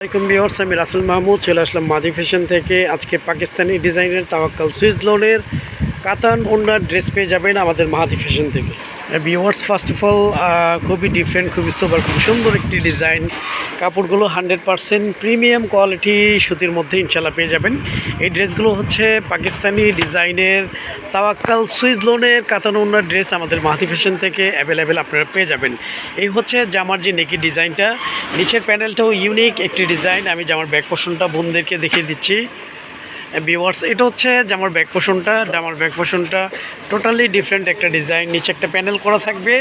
আসসালামাইকুম বিহর্স আমি রাসেল মাহমুদ, চলে আসলাম মাদি ফ্যাশন থেকে। আজকে পাকিস্তানি ডিজাইনের তাওয়াক্কাল সুইস লোনের কাতান ওনার ড্রেস পেয়ে যাবেন আমাদের মাহাদি ফ্যাশন থেকে। বিওয়ার্স ফার্স্ট অফ অল খুবই ডিফারেন্ট খুবই সোবার খুব সুন্দর একটি ডিজাইন কাপড়গুলো হান্ড্রেড পারসেন্ট প্রিমিয়াম কোয়ালিটি সুতির মধ্যে ইনশাল্লাহ পেয়ে যাবেন। এই ড্রেসগুলো হচ্ছে পাকিস্তানি ডিজাইনের তাওয়াক্কাল সুইস লোনের কাতান ওনার ড্রেস আমাদের মাহাদি ফ্যাশন থেকে অ্যাভেলেবেল আপনারা পেয়ে যাবেন। এই হচ্ছে জামার যে নেকি ডিজাইনটা। নিচের প্যানেলটাও ইউনিক একটি ডিজাইন আমি জামার ব্যাক পোর্শনটা বোনদেরকে দেখিয়ে দিচ্ছি। ভিওয়ার্স এটা হচ্ছে জামার ব্যাক পোর্শনটা জামার ব্যাক পোর্শনটা টোটালি ডিফারেন্ট একটা ডিজাইন নিচে একটা প্যানেল করা থাকবে।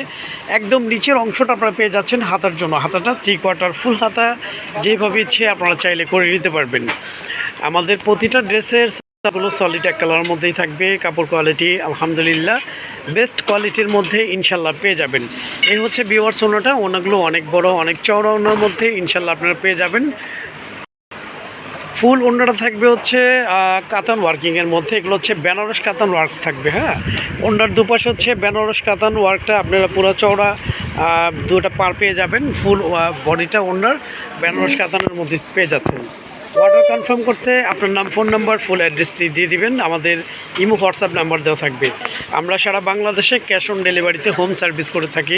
একদম নিচের অংশটা আপনারা পেয়ে যাচ্ছেন হাতার জন্য। হাতাটা থ্রি কোয়ার্টার ফুল হাতা। যেভাবে ইচ্ছে আপনারা চাইলে করে নিতে পারবেন। আমাদের প্রতিটা ড্রেসেরগুলো সলিড এক কালারের মধ্যেই থাকবে। কাপড় কোয়ালিটি আলহামদুলিল্লাহ বেস্ট কোয়ালিটির মধ্যে ইনশাল্লাহ পেয়ে যাবেন। এই হচ্ছে বিওয়ার্স ওনাটা ওনাগুলো অনেক বড়, অনেক চওড়া ওনার মধ্যে ইনশাল্লাহ আপনারা পেয়ে যাবেন। ফুল ওন্ডাটা থাকবে হচ্ছে কাতান ওয়ার্কিংয়ের মধ্যে। এগুলো হচ্ছে বেনারস কাতান ওয়ার্ক থাকবে হ্যাঁ? ওন্ডার দুপাশে হচ্ছে বেনারস কাতান ওয়ার্কটা আপনারা পুরো চওড়া দুটা পার পেয়ে যাবেন। ফুল বডিটা ওন্ডার বেনারস কাতানের মধ্যে পেয়ে যাচ্ছেন। অর্ডার কনফার্ম করতে আপনার নাম ফোন নাম্বার ফুল অ্যাড্রেসটি দিয়ে দিবেন। আমাদের ইমো হোয়াটসঅ্যাপ নাম্বার দেওয়া থাকবে। আমরা সারা বাংলাদেশে ক্যাশ অন ডেলিভারিতে হোম সার্ভিস করে থাকি।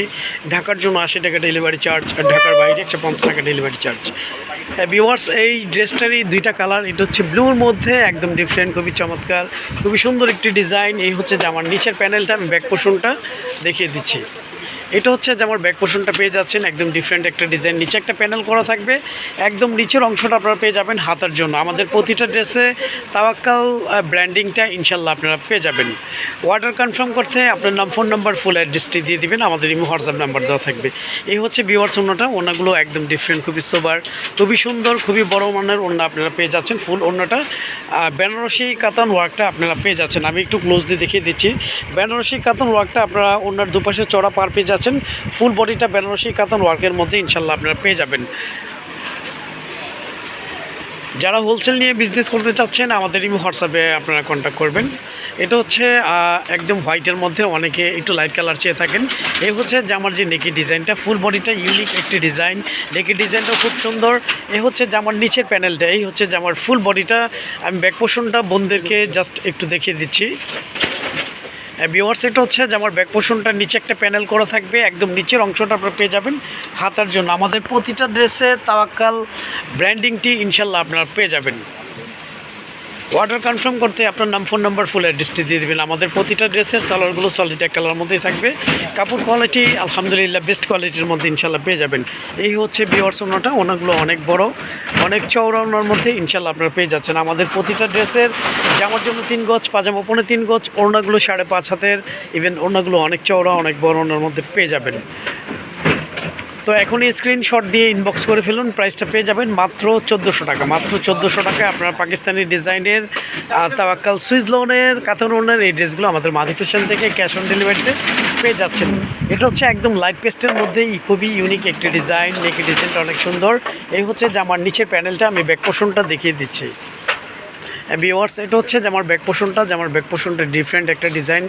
ঢাকার জন্য আশি টাকা ডেলিভারি চার্জ আর ঢাকার বাইরে একশো পঞ্চাশ টাকা ডেলিভারি চার্জ ভিওয়ার্স এই ড্রেসটারই দুইটা কালার এটা হচ্ছে ব্লুর মধ্যে, একদম ডিফারেন্ট খুবই চমৎকার, খুবই সুন্দর একটি ডিজাইন এই হচ্ছে জামার নিচের প্যানেলটা আমি ব্যাক পোর্শনটা দেখিয়ে দিচ্ছি। এটা হচ্ছে যে আমার ব্যাক পোর্শনটা পেয়ে যাচ্ছেন, একদম ডিফারেন্ট একটা ডিজাইন নিচে একটা প্যানেল করা থাকবে, একদম নিচের অংশটা আপনারা পেয়ে যাবেন হাতার জন্য। আমাদের প্রতিটা ড্রেসে তাওয়াক্কাল ব্র্যান্ডিংটা ইনশাল্লাহ আপনারা পেয়ে যাবেন। অর্ডার কনফার্ম করতে আপনার নাম ফোন নাম্বার ফুল অ্যাড্রেসটি দিয়ে দিবেন, আমাদের ইমো হোয়াটসঅ্যাপ নাম্বার দেওয়া থাকবে। এই হচ্ছে বিওয়ার্স ওনাটা ওনাগুলো একদম ডিফারেন্ট খুবই সোবার খুবই সুন্দর, খুবই বড় মানের ওনা আপনারা পেয়ে যাচ্ছেন ফুল ওনাটা বেনারসি কাতান ওয়ার্কটা আপনারা পেয়ে যাচ্ছেন। আমি একটু ক্লোজ দিয়ে দেখিয়ে দিচ্ছি। বেনারসি কাতান ওয়ার্কটা আপনারা ওনার দুপাশে চড়া পার পেয়ে যাচ্ছেন ফুল বডিটা বেনারসি, কাতান ওয়ার্কের মধ্যে ইনশাল্লাহ আপনারা পেয়ে যাবেন। যারা হোলসেল নিয়ে বিজনেস করতে চাচ্ছেন আমাদের হোয়াটসঅ্যাপে আপনারা কন্ট্যাক্ট করবেন। এটা হচ্ছে একদম হোয়াইটের মধ্যে অনেকে একটু লাইট কালার চেয়ে থাকেন। এই হচ্ছে জামার যে নেকি ডিজাইনটা, ফুল বডিটা ইউনিক একটি ডিজাইন নেকি ডিজাইনটা খুব সুন্দর। এ হচ্ছে জামার নিচের প্যানেলটা এই হচ্ছে জামার ফুল বডিটা। আমি ব্যাক পোর্শনটা বোনদেরকে জাস্ট একটু দেখিয়ে দিচ্ছি। ভিওয়ার্স এটা হচ্ছে যে আমার ব্যাক পোর্শনটার নিচে একটা প্যানেল করা থাকবে, একদম নিচের অংশটা আপনারা পেয়ে যাবেন হাতার জন্য। আমাদের প্রতিটা ড্রেসে তাওয়াক্কাল ব্র্যান্ডিংটি ইনশাল্লাহ আপনারা পেয়ে যাবেন। অর্ডার কনফার্ম করতে আপনার নাম ফোন নাম্বার ফুল অ্যাড্রেসটি দিয়ে দেবেন। আমাদের প্রতিটা ড্রেসের সালোয়ারগুলো সলিড এক কালার মধ্যেই থাকবে। কাপড় কোয়ালিটি আলহামদুলিল্লাহ বেস্ট কোয়ালিটির মধ্যে ইনশাল্লাহ পেয়ে যাবেন। এই হচ্ছে বিওয়ার্স ওনাটা ওনাগুলো অনেক বড়, অনেক চওড়া ওনার মধ্যে ইনশাল্লাহ আপনারা পেয়ে যাচ্ছেন। আমাদের প্রতিটা ড্রেসের জামার জন্য তিন গজ, পাজামা পনে তিন গজ, ওড়নাগুলো সাড়ে পাঁচ হাতের। ইভেন ওড়নাগুলো অনেক চওড়া, অনেক বড় ওনার মধ্যে পেয়ে যাবেন। তো এখনই স্ক্রিনশট দিয়ে ইনবক্স করে ফেলুন। প্রাইসটা পেয়ে যাবেন মাত্র চোদ্দোশো টাকা। মাত্র চোদ্দোশো টাকায় আপনার পাকিস্তানি ডিজাইনের আহ, তাওয়াক্কাল সুইস লোনের কাতার লোনের এই ড্রেসগুলো আমাদের মাদি ফ্যাশন থেকে ক্যাশ অন ডেলিভারিতে পেয়ে যাচ্ছেন। এটা হচ্ছে একদম লাইট পেস্টের মধ্যেই খুবই ইউনিক একটি ডিজাইন নেকি ডিজাইনটা অনেক সুন্দর। এই হচ্ছে জামার নিচের প্যানেলটা আমি ব্যাক পোর্শনটা দেখিয়ে দিচ্ছি। ভিওয়ার্স এটা হচ্ছে যে আমার ব্যাক পোর্শনটা যে আমার ব্যাক পোর্শনটা ডিফারেন্ট একটা ডিজাইন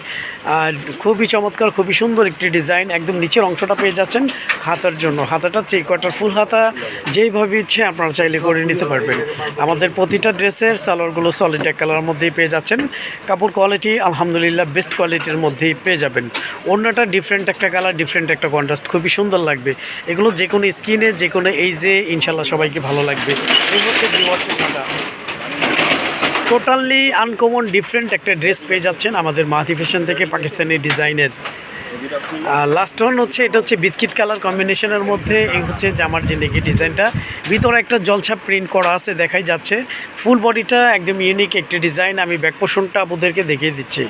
খুবই চমৎকার, খুবই সুন্দর একটি ডিজাইন একদম নিচের অংশটা পেয়ে যাচ্ছেন হাতার জন্য। হাতাটা থ্রি কোয়ার্টার ফুল হাতা, যেইভাবে ইচ্ছে আপনারা চাইলে করে নিতে পারবেন। আমাদের প্রতিটা ড্রেসের সালোয়ারগুলো সলিড এক কালারের মধ্যেই পেয়ে যাচ্ছেন। কাপড় কোয়ালিটি আলহামদুলিল্লাহ বেস্ট কোয়ালিটির মধ্যেই পেয়ে যাবেন। অন্যটা ডিফারেন্ট একটা কালার ডিফারেন্ট একটা কন্ট্রাস্ট খুবই সুন্দর লাগবে। এগুলো যে কোনো স্কিনে যে কোনো এইজে ইনশাল্লাহ সবাইকে ভালো লাগবে। এই হচ্ছে ভিওয়ার্স ওনাটা টোটালি আনকমন ডিফারেন্ট একটা ড্রেস পেয়ে যাচ্ছেন আমাদের মাহাতি ফ্যাশন থেকে পাকিস্তানি ডিজাইনের। লাস্ট ওয়ান হচ্ছে, এটা হচ্ছে বিস্কিট কালার কম্বিনেশনের মধ্যে, এই হচ্ছে জামার যে নেকি ডিজাইনটা। ভিতরে একটা জলছাপ প্রিন্ট করা আছে, দেখাই যাচ্ছে। ফুল বডিটা একদম ইউনিক একটি ডিজাইন আমি ব্যাক পোর্শনটা আপনাদেরকে দেখিয়ে দিচ্ছি।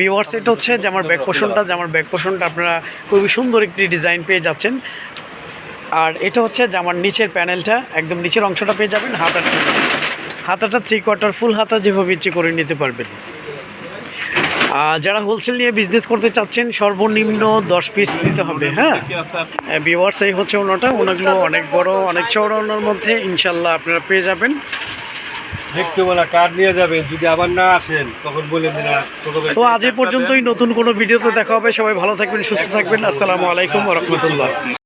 ভিওয়ার্স এটা হচ্ছে যে আমার ব্যাক যে আমার ব্যাক পোর্শনটা আপনারা খুবই সুন্দর একটি ডিজাইন পেয়ে যাচ্ছেন। আর এটা হচ্ছে যে আমার নিচের প্যানেলটা একদম নিচের অংশটা পেয়ে যাবেন হাতার হাতাটা থ্রি কোয়ার্টার ফুল হাতা যেভাবে ইচ্ছে করে নিতে পারবেন। আর যারা হোলসেল নিয়ে বিজনেস করতে চাচ্ছেন সর্বনিম্ন দশ পিস নিতে হবে হ্যাঁ? বিওয়ার্স এই হচ্ছে ওনাটা। ওনাগুলো অনেক বড় অনেক চওড়া ওনার মধ্যে ইনশাল্লাহ আপনারা পেয়ে যাবেন। বলা কার্ড নিয়ে যাবেন যদি আবার না আসেন তখন বলে তো আজ পর্যন্তই নতুন কোনো ভিডিওতে দেখা হবে। সবাই ভালো থাকবেন সুস্থ থাকবেন। আসসালামু আলাইকুম রহমতুল্লাহ।